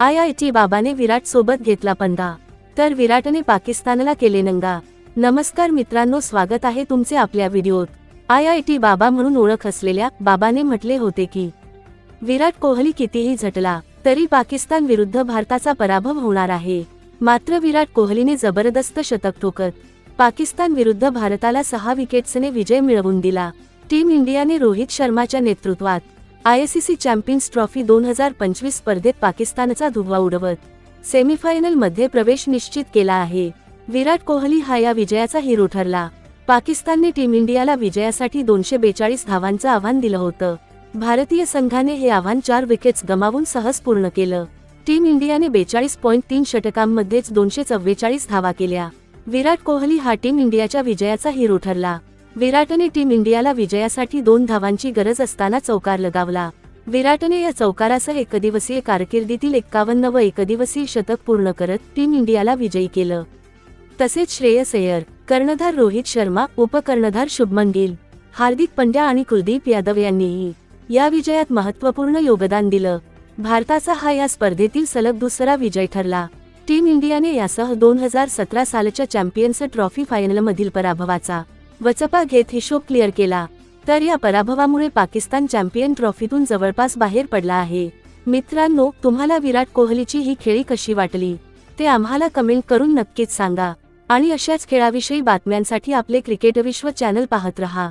IIT बाबाने विराट सोबत घेतला पंगा तर विराटने पाकिस्तानला केले नंगा. नमस्कार मित्रांनो स्वागत आहे तुमचे आपल्या व्हिडिओत. आय आय टी बाबा म्हणून ओळख असलेल्या बाबाने म्हटले होते की विराट कोहली कितीही झटला तरी पाकिस्तान विरुद्ध भारताचा पराभव होणार आहे. मात्र विराट कोहलीने जबरदस्त शतक ठोकत पाकिस्तान विरुद्ध भारताला सहा विकेट्सने विजय मिळवून दिला. टीम इंडियाने रोहित शर्माच्या नेतृत्वात आयसीसी चॅम्पियन्स ट्रॉफी दोन हजार पंचवीस स्पर्धेत पाकिस्तानचा धुव्वा उडवत सेमीफायनलमध्ये प्रवेश निश्चित केला आहे. विराट कोहली हा या विजयाचा हिरो ठरला. पाकिस्तानने टीम इंडियाला विजयासाठी दोनशे बेचाळीस धावांचं आव्हान दिलं होतं. भारतीय संघाने हे आव्हान चार विकेट्स गमावून सहज पूर्ण केलं. टीम इंडियाने बेचाळीस पॉईंट तीन षटकांमध्येच दोनशे चव्वेचाळीस धावा केल्या. विराट कोहली हा टीम इंडियाच्या विजयाचा हिरो ठरला. विराटने टीम इंडियाला विजयासाठी दोन धावांची गरज असताना चौकार लगावला. विराटने या चौकारासह एकदिवसीय कारकिर्दीतील एक्कावन्न व एकदिवसीय शतक पूर्ण करत टीम इंडियाला विजयी केलं. तसेच श्रेयस अय्यर कर्णधार रोहित शर्मा उपकर्णधार शुभमन गिल हार्दिक पंड्या आणि कुलदीप यादव यांनीही या विजयात महत्त्वपूर्ण योगदान दिलं. भारताचा हा या स्पर्धेतील सलग दुसरा विजय ठरला. टीम इंडियाने यासह दोन हजार सतरा सालच्या चॅम्पियन्स ट्रॉफी फायनलमधील पराभवाचा वचपा घेत हिशोब क्लिअर केला तर या पराभवामुळे पाकिस्तान चॅम्पियन ट्रॉफीतून जवळपास बाहेर पडला आहे. मित्रांनो तुम्हाला विराट कोहलीची ही खेळी कशी वाटली? ते आम्हाला कमेंट करून नक्कीच सांगा. आणि अशाच खेळाविषयी बातम्यांसाठी आपले क्रिकेट विश्व चॅनल पाहत रहा.